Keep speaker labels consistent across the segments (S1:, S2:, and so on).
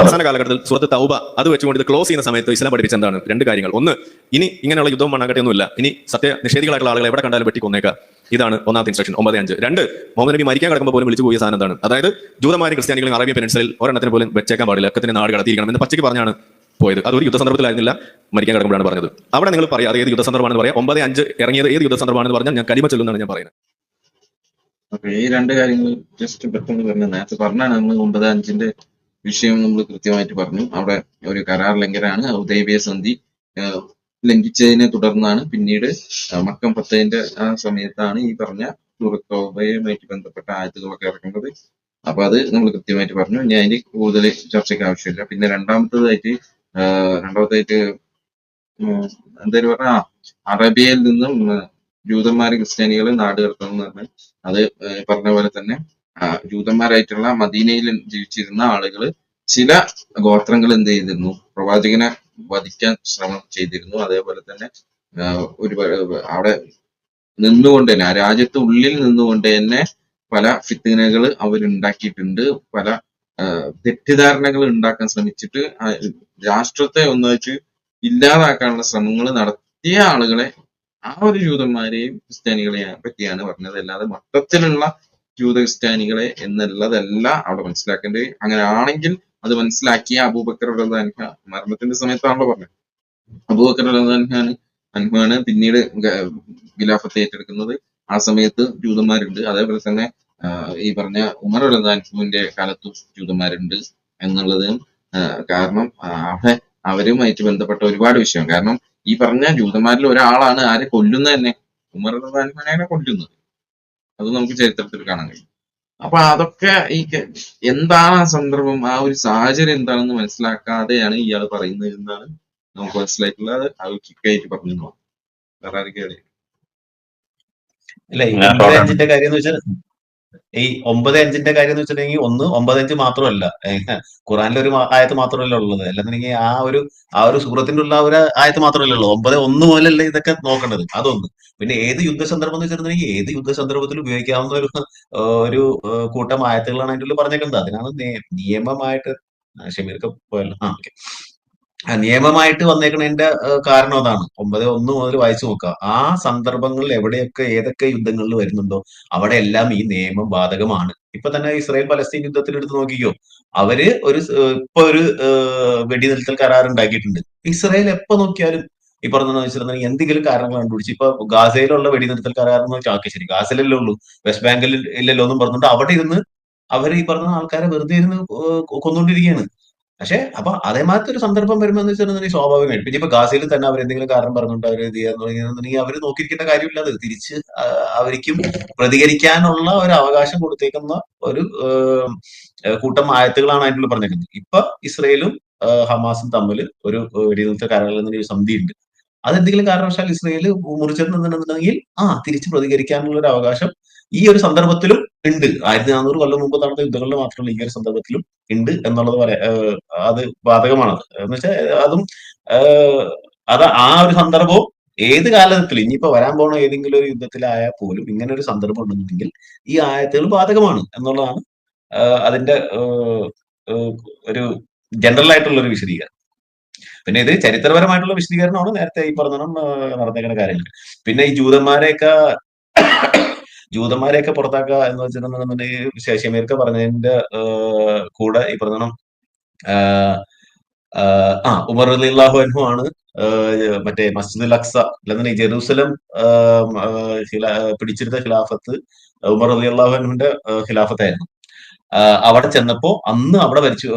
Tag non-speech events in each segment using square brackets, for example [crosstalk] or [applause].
S1: അവസാന കാലഘട്ടത്തിൽ സുഹൃത്ത് തൗബ അത് വെച്ചുകൊണ്ട് ഇത് ക്ലോസ് ചെയ്യുന്ന സമയത്ത് ഇസ്ലാം പഠിപ്പിച്ച എന്താണ് രണ്ട് കാര്യങ്ങൾ. ഒന്ന് ഇനി ഇങ്ങനെയുള്ള യുദ്ധവും മണ്ണാങ്കട്ടിയൊന്നുമില്ല. ഇനി സത്യ നിഷേധികളായിട്ടുള്ള ആളുകൾ എവിടെ കണ്ടാലും വെട്ടി കൊന്നേക്കാം ഇതാണ് ഒന്നാമത്തെ ഇൻസ്ട്രക്ഷൻ ഒമ്പത് അഞ്ച്. രണ്ട് മുഹമ്മദ് നബി മരിക്കാൻ കിടക്കുമ്പോൾ പോലും വിളിച്ചു പോയ സാധനം എന്താണ്? അതായത് ജൂതമാരും ക്രിസ്ത്യാനികളും അറേബ്യ പെൻസിലിൽ ഒരെണ്ണത്തിന് പോലും വെച്ചേക്കാൻ പാടില്ല. അക്കത്തിന് നാട് കടത്തിയിരിക്കണം എന്ന് പച്ചയ്ക്ക് പറഞ്ഞാണ് പോയത്. അത് ഒരു യുദ്ധ സന്ദർഭത്തിലായിരുന്നില്ല മരിക്കാൻ കിടക്കുമ്പോഴാണ് പറഞ്ഞത്. അവിടെ നിങ്ങൾ പറയാം അത് ഏത് യുദ്ധ സന്ദർഭമാണെന്ന് പറയാം? ഒമ്പത് അഞ്ച് ഇറങ്ങിയത് ഏത് യുദ്ധ സന്ദർഭമാണെന്ന് പറഞ്ഞാൽ ഞാൻ കലിമ ചൊല്ലുന്നതാണ് ഞാൻ പറയുന്നത്.
S2: ഓക്കെ ഈ രണ്ട് കാര്യങ്ങൾ ജസ്റ്റ് പെട്ടെന്ന് പറഞ്ഞ നേരത്തെ പറഞ്ഞാണ് നമ്മൾ ഒമ്പത് അഞ്ചിന്റെ വിഷയം നമ്മൾ കൃത്യമായിട്ട് പറഞ്ഞു. അവിടെ ഒരു കരാർ ലംഘനമാണ്. ഉദയബിയ സന്ധി ലംഘിച്ചതിനെ തുടർന്നാണ് പിന്നീട് മക്കം പത്തതിന്റെ ആ സമയത്താണ് ഈ പറഞ്ഞ സൂറത്തോബയുമായിട്ട് ബന്ധപ്പെട്ട ആയത്തുകളൊക്കെ ഇറക്കുന്നത്. അപ്പൊ അത് നമ്മൾ കൃത്യമായിട്ട് പറഞ്ഞു. ഇനി അതിന് കൂടുതൽ ചർച്ചയ്ക്ക് ആവശ്യമില്ല. പിന്നെ രണ്ടാമത്തതായിട്ട് രണ്ടാമത്തായിട്ട് എന്തായാലും പറഞ്ഞ ആ അറേബ്യയിൽ നിന്നും ജൂതന്മാരും ക്രിസ്ത്യാനികളെ നാട് കടത്തണം എന്ന് പറഞ്ഞ് അത് പറഞ്ഞ പോലെ തന്നെ ജൂതന്മാരായിട്ടുള്ള മദീനയിൽ ജീവിച്ചിരുന്ന ആളുകൾ ചില ഗോത്രങ്ങൾ എന്ത് ചെയ്തിരുന്നു? പ്രവാചകനെ വധിക്കാൻ ശ്രമം ചെയ്തിരുന്നു. അതേപോലെ തന്നെ ഒരു അവിടെ നിന്നുകൊണ്ട് തന്നെ ആ രാജ്യത്ത് ഉള്ളിൽ നിന്നുകൊണ്ട് തന്നെ പല ഫിത്തിനകൾ അവരുണ്ടാക്കിയിട്ടുണ്ട്. പല തെറ്റിദ്ധാരണകൾ ഉണ്ടാക്കാൻ ശ്രമിച്ചിട്ട് രാഷ്ട്രത്തെ ഒന്ന് വെച്ച് ഇല്ലാതാക്കാനുള്ള ശ്രമങ്ങൾ നടത്തിയ ആളുകളെ ആ ഒരു ജൂതന്മാരെയും ക്രിസ്ത്യാനികളെയും പറ്റിയാണ് പറഞ്ഞത്. അല്ലാതെ മൊത്തത്തിലുള്ള ജൂത ക്രിസ്ത്യാനികളെ എന്നുള്ളതല്ല അവിടെ മനസ്സിലാക്കേണ്ടത് അങ്ങനെ ആണെങ്കിൽ അത് മനസ്സിലാക്കിയ അബൂബക്കർ റഹ്ലാൻഹ മരണത്തിന്റെ സമയത്താണല്ലോ പറഞ്ഞത്. അബൂബക്കർ റഹ്ലാൻഹാണ് അൻഹാണ് പിന്നീട് ഖിലാഫത്ത് ഏറ്റെടുക്കുന്നത്. ആ സമയത്ത് ജൂതന്മാരുണ്ട്. അതേപോലെ തന്നെ ഈ പറഞ്ഞ ഉമർ റഹ്ലാൻഹുവിന്റെ കാലത്തും ജൂതന്മാരുണ്ട് എന്നുള്ളത് കാരണം അവിടെ അവരുമായിട്ട് ബന്ധപ്പെട്ട ഒരുപാട് വിഷയം കാരണം ഈ പറഞ്ഞ ജൂതന്മാരിൽ ഒരാളാണ് ആരെ കൊല്ലുന്നത് തന്നെ? ഉമർ റഹ്ലാൻഹാനെ കൊല്ലുന്നത്. അത് നമുക്ക് ചരിത്രത്തിൽ കാണാൻ കഴിയും അപ്പൊ അതൊക്കെ ഈ എന്താണ് ആ സന്ദർഭം ആ ഒരു സാഹചര്യം എന്താണെന്ന് മനസ്സിലാക്കാതെയാണ് ഇയാൾ പറയുന്നത് എന്നാണ് നമുക്ക് മനസ്സിലായിട്ടുള്ളത് അത് കിക്കായിട്ട് പറഞ്ഞു. വേറെ ആർക്കും
S3: ഇല്ല. അഞ്ചിന്റെ കാര്യം എന്ന് വെച്ചാൽ ഈ ഒമ്പത് അഞ്ചിന്റെ കാര്യം എന്ന് വെച്ചിട്ടുണ്ടെങ്കിൽ ഒന്ന് ഒമ്പത് അഞ്ച് മാത്രമല്ല. ഖുറാനിലെ ഒരു ആയത്ത് മാത്രമല്ല ഉള്ളത്. അല്ലെന്നുണ്ടെങ്കിൽ ആ ഒരു ആ ഒരു സൂറത്തിന്റെ ഉള്ള ഒരു ആയത്ത് മാത്രമല്ല ഉള്ളത് ഒമ്പത് ഒന്ന് മുതലല്ലേ ഇതൊക്കെ നോക്കേണ്ടത്. അതൊന്ന്. പിന്നെ ഏത് യുദ്ധ സന്ദർഭം എന്ന് വെച്ചിട്ടുണ്ടെങ്കിൽ ഏത് യുദ്ധ സന്ദർഭത്തിൽ ഉപയോഗിക്കാവുന്ന ഒരു ഒരു കൂട്ടം ആയത്തുകളാണ് അതിന്റെ ഉള്ളിൽ പറഞ്ഞേക്കുന്നത്. അതിനാണ് നിയമമായിട്ട് ഷമീർക്ക് പോയല്ലോ. ആ ഓക്കെ. നിയമമായിട്ട് വന്നേക്കണതിന്റെ കാരണം അതാണ്. ഒമ്പത് ഒന്ന് മുതൽ വായിച്ചു നോക്കുക. ആ സന്ദർഭങ്ങളിൽ എവിടെയൊക്കെ ഏതൊക്കെ യുദ്ധങ്ങളിൽ വരുന്നുണ്ടോ അവിടെ എല്ലാം ഈ നിയമം ബാധകമാണ്. ഇപ്പൊ തന്നെ ഇസ്രായേൽ പലസ്തീൻ യുദ്ധത്തിൽ എടുത്ത് നോക്കിക്കോ. അവർ ഒരു ഇപ്പൊ ഒരു വെടിനിർത്തൽ കരാർ ഉണ്ടാക്കിയിട്ടുണ്ട്. ഇസ്രായേൽ എപ്പോ നോക്കിയാലും ഈ പറഞ്ഞ വെച്ചിട്ടുണ്ടെങ്കിൽ എന്തെങ്കിലും കാരണങ്ങൾ കണ്ടുപിടിച്ച് ഇപ്പൊ ഗാസയിലുള്ള വെടിനിർത്തൽ കരാർ എന്ന് വെച്ചാൽ ശരി ഗാസയിലല്ലേ ഉള്ളൂ വെസ്റ്റ് ബാങ്കിൽ ഇല്ലല്ലോ എന്നും പറഞ്ഞുകൊണ്ട് അവിടെ ഇരുന്ന് അവർ ഈ പറഞ്ഞ ആൾക്കാരെ വെറുതെ ഇരുന്ന് കൊന്നുകൊണ്ടിരിക്കുകയാണ് പക്ഷെ അപ്പൊ അതേമാതിരി ഒരു സന്ദർഭം വരുമ്പോൾ വെച്ചിട്ടുണ്ടെങ്കിൽ സ്വാഭാവികമായിട്ട് പിന്നെ ഇപ്പൊ ഗാസയിൽ തന്നെ അവർ എന്തെങ്കിലും കാരണം പറഞ്ഞുകൊണ്ട് അവർ ഇത് അവർ നോക്കിയിരിക്കേണ്ട കാര്യമില്ല. അത് തിരിച്ച് അവർക്കും പ്രതികരിക്കാനുള്ള ഒരു അവകാശം കൊടുത്തേക്കുന്ന ഒരു കൂട്ടം ആയത്തുകളാണ് അതിനുള്ള പറഞ്ഞേക്കുന്നത് ഇപ്പൊ ഇസ്രയേലും ഹമാസും തമ്മിൽ ഒരു വെടിനിർത്ത കരാറിൽ ഒരു സന്ധി ഉണ്ട് അതെന്തെങ്കിലും കാരണവശാൽ ഇസ്രയേൽ മുറിച്ചെന്നുണ്ടെന്നുണ്ടെങ്കിൽ ആ തിരിച്ച് പ്രതികരിക്കാനുള്ള ഒരു അവകാശം ഈ ഒരു സന്ദർഭത്തിലും ഉണ്ട്. ആയിരത്തി നാനൂറ് കൊല്ലം മുമ്പ് നടന്ന യുദ്ധങ്ങളിൽ മാത്രമല്ല ഈ ഒരു സന്ദർഭത്തിലും ഉണ്ട് എന്നുള്ളത് പറയാ അത് ബാധകമാണത് എന്ന് വെച്ചാൽ അതും അത് ആ ഒരു സന്ദർഭവും ഏത് കാലത്തിൽ ഇനിയിപ്പോ വരാൻ പോണ ഏതെങ്കിലും ഒരു യുദ്ധത്തിലായാൽ പോലും ഇങ്ങനെ ഒരു സന്ദർഭം ഉണ്ടെന്നുണ്ടെങ്കിൽ ഈ ആയത്തുകൾ ബാധകമാണ് എന്നുള്ളതാണ് അതിന്റെ ഒരു ജനറൽ ആയിട്ടുള്ള ഒരു വിശദീകരണം. പിന്നെ ഇത് ചരിത്രപരമായിട്ടുള്ള വിശദീകരണമാണ് നേരത്തെ ഈ പറഞ്ഞ നടന്നേക്കുന്ന കാര്യങ്ങൾ. പിന്നെ ഈ ജൂതന്മാരെയൊക്കെ ജൂതന്മാരെയൊക്കെ പുറത്താക്കുക എന്ന് വെച്ചിട്ടുണ്ടെന്നുണ്ടെങ്കിൽ ശശിമീർക്ക് പറഞ്ഞതിന്റെ കൂടെ ഈ പറഞ്ഞ ആ ഉമർ അലിഹു അൻഹു ആണ് ആഹ് മറ്റേ മസ്ജിദ് അക്സ അല്ലെന്നുണ്ടെങ്കിൽ ജെറൂസലം പിടിച്ചെടുത്ത ഖിലാഫത്ത് ഉമർ അലി അള്ളാഹു അനുവിന്റെ ഖിലാഫത്തായിരുന്നു. അവിടെ ചെന്നപ്പോ അന്ന് അവിടെ ഭരിച്ചു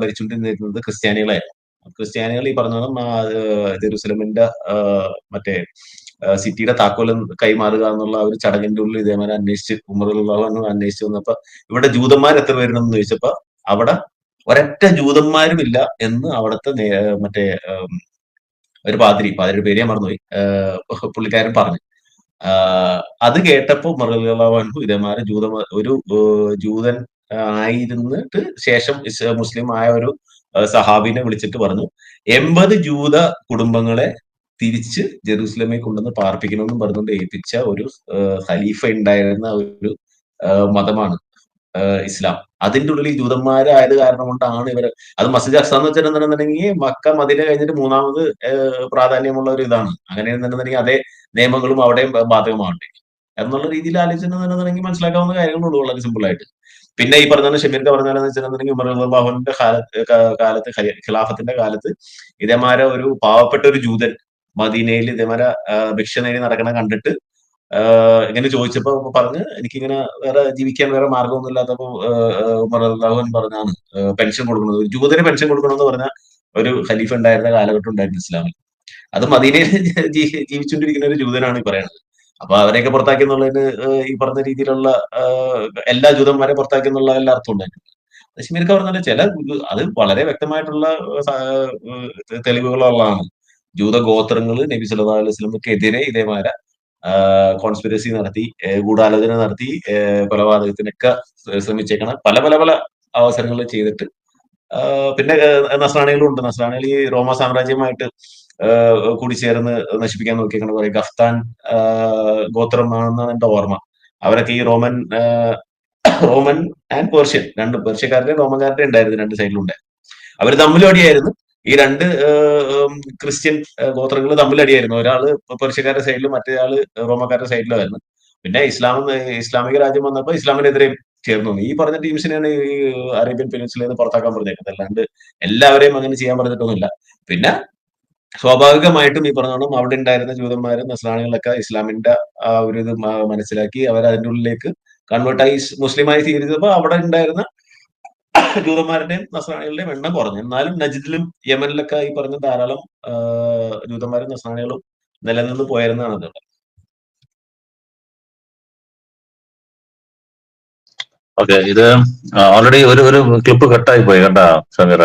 S3: ഭരിച്ചുകൊണ്ടിരുന്നിരുന്നത് ക്രിസ്ത്യാനികളായിരുന്നു. ക്രിസ്ത്യാനികൾ ഈ പറഞ്ഞ ജെറൂസലമിന്റെ മറ്റേ സിറ്റിയുടെ താക്കോലം കൈമാറുക എന്നുള്ള ഒരു ചടങ്ങിന്റെ ഉള്ളിൽ ഇതേമാരെ അന്വേഷിച്ച് അൻഹു അന്വേഷിച്ച് വന്നപ്പോ ഇവിടെ ജൂതന്മാർ എത്ര പേരുണ്ടെന്ന് ചോദിച്ചപ്പോ അവിടെ ഒരൊറ്റ ജൂതന്മാരും ഇല്ല എന്ന് അവിടുത്തെ മറ്റേ ഒരു പാതിരി പാതിരിയുടെ പേര് ഞാൻ മറന്നുപോയി. പുള്ളിക്കാരൻ പറഞ്ഞു. അത് കേട്ടപ്പോ മറുകലാവാൻഹു ഇതേമാരെ ജൂത ഒരു ജൂതൻ ആയിരുന്നിട്ട് ശേഷം മുസ്ലിം ആയ ഒരു സഹാബിനെ വിളിച്ചിട്ട് പറഞ്ഞു എൺപത് ജൂത കുടുംബങ്ങളെ തിരിച്ച് ജെറൂസലമെ കൊണ്ടുവന്ന് പാർപ്പിക്കണമെന്നും പറഞ്ഞുകൊണ്ട് ഏൽപ്പിച്ച ഒരു ഖലീഫ ഉണ്ടായിരുന്ന ഒരു മതമാണ് ഇസ്ലാം. അതിന്റെ ഉള്ളിൽ ജൂതന്മാരായത് കാരണം കൊണ്ടാണ് ഇവർ അത് മസ്ജിദ് അക്സ എന്ന് വെച്ചിട്ടുണ്ടെന്നുണ്ടെങ്കിൽ മക്ക മതിലെ കഴിഞ്ഞിട്ട് മൂന്നാമത് പ്രാധാന്യമുള്ള ഒരു ഇതാണ്. അങ്ങനെയാണെന്നുണ്ടെങ്കിൽ അതേ നിയമങ്ങളും അവിടെയും ബാധകമാവണ്ടേ എന്നുള്ള രീതിയിൽ ആലോചിച്ചിട്ടുണ്ടെന്നുണ്ടെങ്കിൽ മനസ്സിലാക്കാവുന്ന കാര്യങ്ങളുള്ളൂ വളരെ സിമ്പിൾ ആയിട്ട്. പിന്നെ ഈ പറഞ്ഞ ഷമീർക്ക് പറഞ്ഞാലെന്ന് വെച്ചിട്ടുണ്ടെങ്കിൽ ഉമർ അള്ളാഹുവിന്റെ കാലത്ത് ഖിലാഫത്തിന്റെ കാലത്ത് ഇതേമാരെ ഒരു പാവപ്പെട്ട ഒരു ജൂതൻ മദീനയിൽ ഇതേമാരെ ഭിക്ഷ നേടി നടക്കണ കണ്ടിട്ട് ഇങ്ങനെ ചോദിച്ചപ്പോ പറഞ്ഞ് എനിക്കിങ്ങനെ വേറെ ജീവിക്കാൻ വേറെ മാർഗമൊന്നും ഇല്ലാത്തപ്പോ ആഹ് ഉമർ അള്ളാഹുൻ പറഞ്ഞാണ് പെൻഷൻ കൊടുക്കുന്നത് ജൂതന് പെൻഷൻ കൊടുക്കണമെന്ന് പറഞ്ഞ ഒരു ഖലീഫ ഉണ്ടായിരുന്ന കാലഘട്ടം ഉണ്ടായിരുന്നു ഇസ്ലാമിൽ. അത് മദീനയിൽ [laughs] ജീവിച്ചുകൊണ്ടിരിക്കുന്ന ഒരു ജൂതനാണ് ഈ പറയുന്നത് അപ്പൊ അവരെയൊക്കെ പുറത്താക്കി എന്നുള്ളതിന് ഈ പറഞ്ഞ രീതിയിലുള്ള എല്ലാ ജൂതന്മാരെ പുറത്താക്കി എന്നുള്ള എല്ലാ അർത്ഥം ഉണ്ടായിട്ടുണ്ട്. കശ്മീർക്ക് പറഞ്ഞാൽ ചില അത് വളരെ വ്യക്തമായിട്ടുള്ള തെളിവുകളുള്ളതാണ്. ജൂത ഗോത്രങ്ങൾ നബി സല്ലാ അലൈഹി സ്വലമക്കെതിരെ ഇതേമാരെ കോൺസ്പിറസി നടത്തി ഗൂഢാലോചന നടത്തി കൊലപാതകത്തിനൊക്കെ ശ്രമിച്ചേക്കണം പല പല പല അവസരങ്ങൾ ചെയ്തിട്ട് പിന്നെ നസ്രാണികളും ഉണ്ട്. നസ്രാണികൾ ഈ റോമ സാമ്രാജ്യമായിട്ട് കൂടി കൂടിച്ചേർന്ന് നശിപ്പിക്കാൻ നോക്കിയേക്കണ പറയും ഗഫ്താൻ ഗോത്രമാണെന്നാണ് എന്റെ ഓർമ്മ. അവരൊക്കെ ഈ റോമൻ റോമൻ ആൻഡ് പേർഷ്യൻ രണ്ട് പേർഷ്യക്കാരുടെ റോമൻകാരുടെ ഉണ്ടായിരുന്നു രണ്ട് സൈഡിലുണ്ട്. അവർ തമ്മിലും അടിയായിരുന്നു ഈ രണ്ട് ക്രിസ്ത്യൻ ഗോത്രങ്ങൾ തമ്മിലടിയായിരുന്നു. ഒരാൾ പെർഷ്യക്കാരുടെ സൈഡിലും മറ്റേ റോമക്കാരുടെ സൈഡിലുമായിരുന്നു പിന്നെ ഇസ്ലാം ഇസ്ലാമിക രാജ്യം വന്നപ്പോൾ ഇസ്ലാമിനെതിരെ ചേർന്നു. ഈ പറഞ്ഞ ടീംസിനെയാണ് ഈ അറേബ്യൻ പെനിൻസുലയിൽ നിന്ന് പുറത്താക്കാൻ പറഞ്ഞേക്കുന്നത്. അല്ലാണ്ട് എല്ലാവരെയും അങ്ങനെ ചെയ്യാൻ പറഞ്ഞിട്ടൊന്നുമില്ല. പിന്നെ സ്വാഭാവികമായിട്ടും ഈ പറഞ്ഞോണം അവിടെ ഉണ്ടായിരുന്ന ജൂതന്മാരും നസ്രാണികളൊക്കെ ഇസ്ലാമിന്റെ ആ ഒരു ഇത് മനസ്സിലാക്കി അവർ അതിന്റെ ഉള്ളിലേക്ക് കൺവേർട്ടായി മുസ്ലിമായി തീരുന്നപ്പോൾ അവിടെ ഉണ്ടായിരുന്ന ജൂതന്മാരുടെയും നസ്രാണികളുടെയും എണ്ണം കുറഞ്ഞു. എന്നാലും നജിദിലും യമനിലൊക്കെ ഈ പറഞ്ഞ ധാരാളം ജൂതന്മാരും നസ്രാണികളും നിലനിന്ന് പോയിരുന്നതാണ് ഇത്
S4: ഓക്കെ ഇത് ഓൾറെഡി ഒരു ഒരു ക്ലിപ്പ് കട്ടായി പോയി കേട്ടാ സമീറ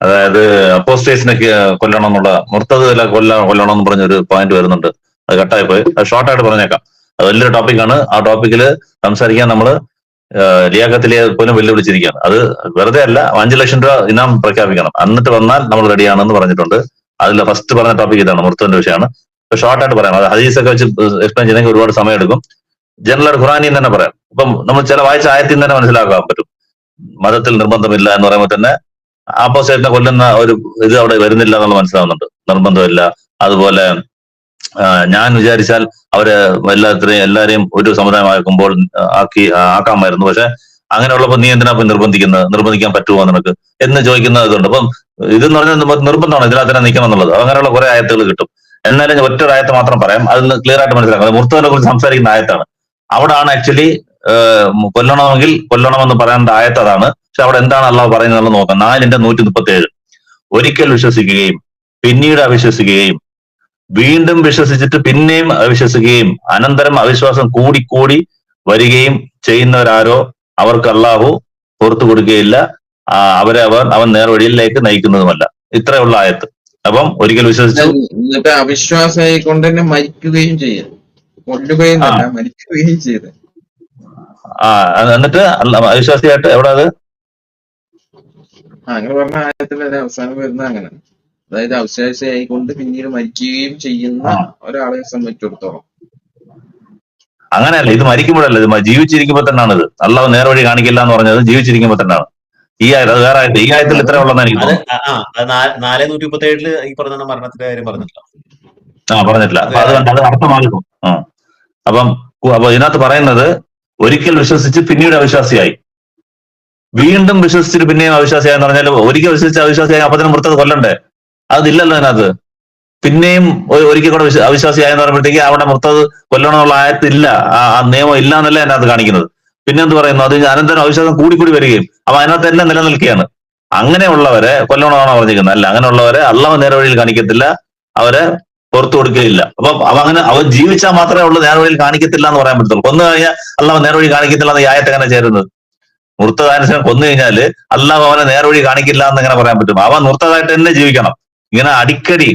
S4: അതായത് അപ്പോസ്റ്റേസിനെ കൊല്ലണം എന്നുള്ള മുർത്തതില കൊല്ല കൊല്ലണം എന്ന് പറഞ്ഞ ഒരു പോയിന്റ് വരുന്നുണ്ട്. അത് കട്ടായി പോയി. അത് ഷോർട്ട് ആയിട്ട് പറഞ്ഞേക്കാം. അത് വലിയൊരു ടോപ്പിക്കാണ് ആ ടോപ്പിക്കിൽ സംസാരിക്കാൻ നമ്മൾ ലിയാഖത്തിലെ പോലും വെല്ലുവിളിച്ചിരിക്കുകയാണ്. അത് വെറുതെ അല്ല അഞ്ചു ലക്ഷം രൂപ ഇനാം പ്രഖ്യാപിക്കണം. എന്നിട്ട് വന്നാൽ നമ്മൾ റെഡിയാണെന്ന് പറഞ്ഞിട്ടുണ്ട്. അതിൽ ഫസ്റ്റ് പറഞ്ഞ ടോപ്പിക് ഇതാണ് മൃത്തുവിന്റെ വിഷയമാണ്. ഷോർട്ട് ആയിട്ട് പറയാം. അത് ഹദീസൊക്കെ വെച്ച് എക്സ്പ്ലെയിൻ ചെയ്യണമെങ്കിൽ ഒരുപാട് സമയം എടുക്കും ജനറൽ ഖുറാനിയും തന്നെ പറയാം. ഇപ്പം നമ്മൾ ചില വായിച്ച ആയത്തിൽ തന്നെ മനസ്സിലാക്കാൻ പറ്റും. മതത്തിൽ നിർബന്ധമില്ല എന്ന് പറയുമ്പോൾ തന്നെ ആപ്പോസൈറ്റിനെ കൊല്ലുന്ന ഒരു ഇത് അവിടെ വരുന്നില്ല എന്നുള്ള മനസ്സിലാവുന്നുണ്ട്. നിർബന്ധമില്ല. അതുപോലെ ഞാൻ വിചാരിച്ചാൽ അവർ എല്ലാത്തിനെയും എല്ലാരെയും ഒരു സമുദായമാക്കുമ്പോൾ ആക്കി ആക്കാമായിരുന്നു. പക്ഷെ അങ്ങനെയുള്ളപ്പോൾ നീ എന്തിനാ നിർബന്ധിക്കുന്നത്? നിർബന്ധിക്കാൻ പറ്റുമോ നിനക്ക്? എന്ന് ചോദിക്കുന്ന ഇതുണ്ട്. അപ്പം ഇതെന്ന് പറഞ്ഞാൽ നിർബന്ധമാണ്. ഇതിനകത്ത് തന്നെ നിൽക്കണം എന്നുള്ളത്. അങ്ങനെയുള്ള കുറെ ആയത്തുകൾ കിട്ടും. എന്നാലും ഒറ്റ ആയത്ത് മാത്രം പറയാം. അതൊന്ന് ക്ലിയർ ആയിട്ട് മനസ്സിലാക്കാം. മുർത്തവനെ കുറിച്ച് സംസാരിക്കുന്ന ആയത്താണ്. അവിടാണ് ആക്ച്വലി കൊല്ലണമെങ്കിൽ കൊല്ലണമെന്ന് പറയേണ്ട ആയത്ത് അതാണ്. പക്ഷെ അവിടെ എന്താണ് അള്ളാഹ് പറയുന്നത് നോക്കാം. നാലിന്റെ നൂറ്റി മുപ്പത്തി ഏഴ് ഒരിക്കൽ വിശ്വസിക്കുകയും പിന്നീട് അവിശ്വസിക്കുകയും വീണ്ടും വിശ്വസിച്ചിട്ട് പിന്നെയും വിശ്വസിക്കുകയും അനന്തരം അവിശ്വാസം കൂടിക്കൂടി വരികയും ചെയ്യുന്നവരാരോ അവർക്ക് അള്ളാഹു പുറത്തു കൊടുക്കുകയില്ല. അവരെ അവർ അവൻ നേർവഴിയിലേക്ക് നയിക്കുന്നതുമല്ല. ഇത്രയുള്ള ആയത്ത്. അപ്പം ഒരിക്കൽ വിശ്വസിച്ചു.
S2: എന്നിട്ട് അവിശ്വാസമായി കൊണ്ട് തന്നെ മരിക്കുകയും ചെയ്യും കൊല്ലുകയും മരിക്കുകയും ചെയ്ത്.
S4: ആ എന്നിട്ട് അവിശ്വാസിയായിട്ട് എവിടെ അത്?
S2: അങ്ങനെ പറഞ്ഞ ആയത്തിൽ അവസാനം വരുന്ന അങ്ങനെ. അതായത് അവിശ്വാസിയായി കൊണ്ട് പിന്നീട് മരിക്കുകയും ചെയ്യുന്ന ഒരാളെ സംബന്ധിച്ചിടത്തോളം.
S4: അങ്ങനെയല്ല ഇത് മരിക്കുമ്പോഴല്ല ഇത് ജീവിച്ചിരിക്കുമ്പോൾ തന്നെയാണ് ഇത് അള്ളാഹ് നേർവഴി കാണിക്കില്ല എന്ന് പറഞ്ഞത് ജീവിച്ചിരിക്കുമ്പോൾ തന്നെയാണ് ഈ ആയത് അത് വേറെ ഈ ആയത്തിൽ ഇത്ര ഉള്ളതാണ് എനിക്ക്
S3: നാല് നൂറ്റി മുപ്പത്തി ഏഴിൽ ഈ പറഞ്ഞ മരണത്തിന്റെ കാര്യം പറഞ്ഞിട്ടില്ല.
S4: ആ പറഞ്ഞിട്ടില്ല. അപ്പൊ അത് കണ്ട് അത് ആ. അപ്പം അപ്പൊ ഇതിനകത്ത് പറയുന്നത് ഒരിക്കൽ വിശ്വസിച്ച് പിന്നീട് അവിശ്വാസിയായി. വീണ്ടും വിശ്വസിച്ചിട്ട് പിന്നെയും അവിശ്വാസിയായെന്ന് പറഞ്ഞാൽ ഒരിക്കൽ വിശ്വസിച്ച് അവിശ്വാസിയായി അപ്പത്തിനും തന്നെ മൃത്തത് കൊല്ലണ്ടേ? അതില്ലല്ലോ അതിനകത്ത്. പിന്നെയും ഒരിക്കൽ കൂടെ വിശ്വ- അവിശ്വാസിയായെന്ന് പറയുമ്പോഴത്തേക്ക് അവിടെ മൃത്തത് കൊല്ലണമെന്നുള്ള ആയത്തില്ല. ആ നിയമം ഇല്ല എന്നല്ലേ അതിനകത്ത് കാണിക്കുന്നത്. പിന്നെ എന്ത് പറയുന്നു? അത് അനന്തരം അവിശ്വാസം കൂടിക്കൂടി വരികയും അപ്പൊ അതിനകത്ത് തന്നെ നിലനിൽക്കുകയാണ്. അങ്ങനെയുള്ളവരെ കൊല്ലണമെന്നാണ് പറഞ്ഞിരിക്കുന്നത്. അല്ല അങ്ങനെയുള്ളവരെ അള്ളാഹ് നേർവഴിയിൽ കാണിക്കത്തില്ല. അവരെ പുറത്തു കൊടുക്കുകയില്ല. അപ്പൊ അങ്ങനെ അവർ ജീവിച്ചാൽ മാത്രമേ ഉള്ളൂ നേർവഴിയിൽ കാണിക്കത്തില്ല എന്ന് പറയാൻ പറ്റത്തുള്ളൂ. കൊന്നു കഴിഞ്ഞാൽ അള്ളാഹ് നേർവഴി കാണിക്കത്തില്ല എന്ന് ആയത്ത് എങ്ങനെ ചേരുന്നത്? മുർത്തദാനുസരം കൊന്നു കഴിഞ്ഞാൽ അള്ളാഹ് അവനെ നേർവഴി കാണിക്കില്ല എന്ന് എങ്ങനെ പറയാൻ പറ്റും? അവൻ മുർത്തതായിട്ട് തന്നെ ജീവിക്കണം. ഇങ്ങനെ അടിക്കടി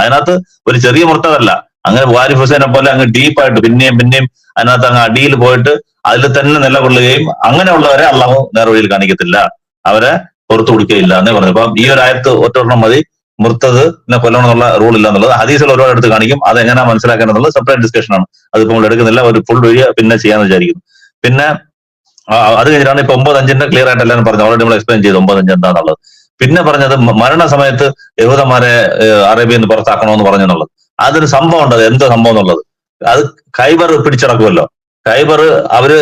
S4: അതിനകത്ത് ഒരു ചെറിയ മുർത്തതല്ല. അങ്ങനെ വാരിഫ് ഹുസൈനെ പോലെ അങ്ങ് ഡീപ്പായിട്ട് പിന്നെയും പിന്നെയും അതിനകത്ത് അങ്ങ് അടിയിൽ പോയിട്ട് അതിൽ തന്നെ നിലകൊള്ളുകയും അങ്ങനെയുള്ളവരെ അള്ളാഹു നേർവഴിയിൽ കാണിക്കത്തില്ല. അവരെ പുറത്തു കൊടുക്കുകയില്ല എന്നേ പറഞ്ഞു. അപ്പൊ ഈ ഒരു ആയത്ത് ഒറ്റൊരെണ്ണം മതി. മുർത്തത് കൊല്ലണം എന്നുള്ള റൂൾ ഇല്ല എന്നുള്ളത്. ഹദീസിൽ ഒരുപാട് എടുത്ത് കാണിക്കും. അത് എങ്ങനെ എങ്ങനെയാ എന്നുള്ളത് സെപ്പറേറ്റ് ഡിസ്കഷൻ ആണ്. അതിപ്പോ നമ്മൾ എടുക്കുന്നില്ല. ഒരു ഫുൾ വഴി പിന്നെ ചെയ്യാന്ന് വിചാരിക്കുന്നു. പിന്നെ അത് കഴിഞ്ഞിട്ടാണ് ഇപ്പൊ ഒമ്പത് അഞ്ചിന്റെ ക്ലിയർ ആയിട്ട് എല്ലാവരും പറഞ്ഞു ഓൾറെഡി നമ്മൾ എക്സ്പ്ലെയിൻ ചെയ്തു ഒമ്പത് അഞ്ച് എന്താണെന്നുള്ളത് പിന്നെ പറഞ്ഞത് മരണസമയത്ത് മരണ സമയത്ത് യഹൂദന്മാരെ അറേബ്യ നിന്ന് പുറത്താക്കണമെന്ന് പറഞ്ഞു എന്നുള്ളത് അതൊരു സംഭവം ഉണ്ട് എന്തോ സംഭവം എന്നുള്ളത്? അത് ഖൈബർ പിടിച്ചടക്കുമല്ലോ. ഖൈബർ അവർ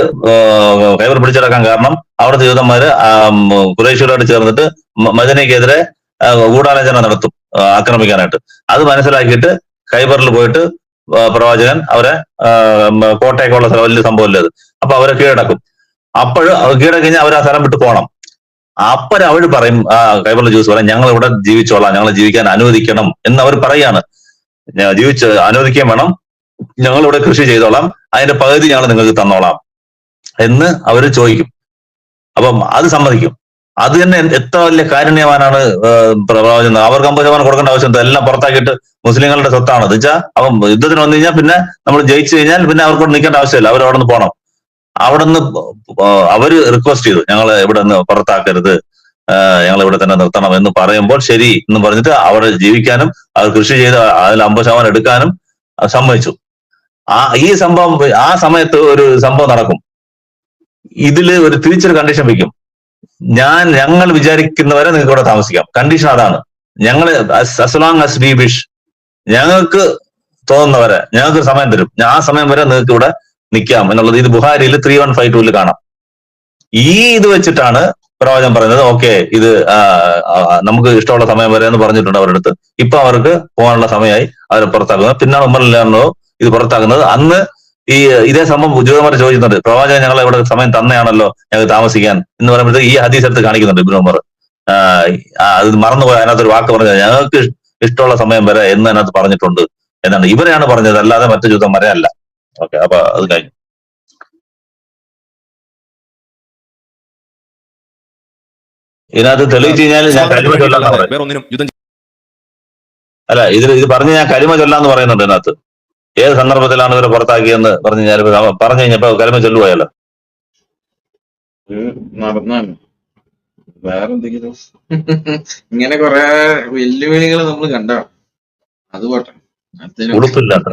S4: ഖൈബർ പിടിച്ചടക്കാൻ കാരണം അവിടുത്തെ യൂതന്മാര് കുറേശ്വരോട് ചേർന്നിട്ട് മദനയ്ക്കെതിരെ ഗൂഢാലോചന നടത്തും ആക്രമിക്കാനായിട്ട്. അത് മനസ്സിലാക്കിയിട്ട് ഖൈബറിൽ പോയിട്ട് പ്രവാചകൻ അവരെ കോട്ടയൊക്കെ ഉള്ള വലിയ സംഭവമല്ലേ അത്? അപ്പൊ അവരെ കീഴടക്കും. അപ്പോൾ കീഴടക്കി കഴിഞ്ഞാൽ അവർ ആ സ്ഥലം വിട്ട് പോകണം അപ്പഴ അവർ പറയും ആ ഖൈബറിലെ ജ്യൂസ് പറയും ഞങ്ങൾ ഇവിടെ ജീവിച്ചോളാം ഞങ്ങൾ ജീവിക്കാൻ അനുവദിക്കണം എന്ന് അവർ പറയാണ് ജീവിച്ച് അനുവദിക്കുകയും വേണം ഞങ്ങൾ ഇവിടെ കൃഷി ചെയ്തോളാം അതിന്റെ പകുതി ഞങ്ങൾ നിങ്ങൾക്ക് തന്നോളാം എന്ന് അവർ ചോദിക്കും. അപ്പം അത് സമ്മതിക്കും. അത് തന്നെ എത്ര വലിയ കാരുണ്യവാനാണ് പ്രവചനം അവർക്ക് അമ്പത് ശതമാനം കൊടുക്കേണ്ട ആവശ്യം എല്ലാം പുറത്താക്കിയിട്ട് മുസ്ലിങ്ങളുടെ സ്വത്താണ് എന്ന് വെച്ചാൽ അവൻ യുദ്ധത്തിന് വന്നു കഴിഞ്ഞാൽ പിന്നെ നമ്മൾ ജയിച്ചു കഴിഞ്ഞാൽ പിന്നെ അവർക്ക് നിൽക്കേണ്ട ആവശ്യമില്ല. അവർ അവിടെ നിന്ന് പോകണം അവിടെ നിന്ന് അവർ റിക്വസ്റ്റ് ചെയ്തു. ഞങ്ങൾ ഇവിടെ നിന്ന് പുറത്താക്കരുത് ഞങ്ങൾ ഇവിടെ തന്നെ നിർത്തണം എന്ന് പറയുമ്പോൾ ശരി എന്ന് പറഞ്ഞിട്ട് അവിടെ ജീവിക്കാനും അവർ കൃഷി ചെയ്ത് അതിൽ അമ്പത് ശതമാനം എടുക്കാനും സമ്മതിച്ചു. ആ ഈ സംഭവം ആ സമയത്ത് ഒരു സംഭവം നടക്കും. ഇതിൽ ഒരു തിരിച്ചൊരു കണ്ടീഷൻ വെക്കും. ഞാൻ ഞങ്ങൾ വിചാരിക്കുന്നവരെ നിങ്ങൾക്ക് ഇവിടെ താമസിക്കാം. കണ്ടീഷൻ അതാണ്. ഞങ്ങൾ അസ്ലോങ് അസ് വി ബിഷ് ഞങ്ങൾക്ക് തോന്നുന്നവരെ ഞങ്ങൾക്ക് സമയം തരും. ആ സമയം വരെ നിങ്ങൾക്ക് ഇവിടെ നിൽക്കാം എന്നുള്ളത് ഇത് ബുഹാരിയിൽ ത്രീ വൺ ഫൈവ് ടൂവിൽ കാണാം. ഈ ഇത് വെച്ചിട്ടാണ് പ്രവാചകൻ പറയുന്നത് ഓക്കെ ഇത് നമുക്ക് ഇഷ്ടമുള്ള സമയം വരെ എന്ന് പറഞ്ഞിട്ടുണ്ട് അവരുടെ അടുത്ത്. ഇപ്പൊ അവർക്ക് പോകാനുള്ള സമയമായി അവരെ പുറത്താക്കുന്നത് പിന്നെ ഉമ്മറിലാണോ ഇത് പുറത്താക്കുന്നത്. അന്ന് ഈ ഇതേ സംഭവം ഉദ്യോഗന്മാർ ചോദിക്കുന്നുണ്ട് പ്രവാചകൻ ഞങ്ങളെ ഇവിടെ സമയം തന്നെയാണല്ലോ ഞങ്ങൾക്ക് താമസിക്കാൻ എന്ന് പറയുമ്പോഴത്തേക്ക് ഈ ഹദീസ് എടുത്ത് കാണിക്കുന്നുണ്ട് ഇബ്നു ഉമർ. അത് മറന്നുപോയ അത് മറന്നുപോയി അതിനകത്തൊരു വാക്ക് പറഞ്ഞത് ഞങ്ങൾക്ക് ഇഷ്ടമുള്ള സമയം വരെ എന്ന് അതിനകത്ത് പറഞ്ഞിട്ടുണ്ട് എന്നാണ്. ഇവരെയാണ് പറഞ്ഞത് അല്ലാതെ മറ്റു ജൂതന്മാരെ അല്ല. ഓക്കെ അപ്പൊ അത് കഴിഞ്ഞു. ഇതിനകത്ത് തെളിയിച്ചു കഴിഞ്ഞാൽ ഞാൻ ചൊല്ലാന്ന് പറയും അല്ല ഇതിൽ ഇത് പറഞ്ഞ് ഞാൻ കരിമ ചൊല്ലാന്ന് പറയുന്നുണ്ട് ഇതിനകത്ത്. ഏത് സന്ദർഭത്തിലാണ് ഇവരെ പുറത്താക്കിയെന്ന് പറഞ്ഞു കഴിഞ്ഞാൽ പറഞ്ഞു കഴിഞ്ഞപ്പോ
S2: കരിമ നടന്നാണ്. വേറെന്തെങ്കിലും [laughs] ഇങ്ങനെ കൊറേ വെല്ലുവിളികൾ നമ്മൾ കണ്ടോ. അത് പോട്ടെ. അടുത്തതിനെ
S4: ഉടുപ്പില്ല അത്ര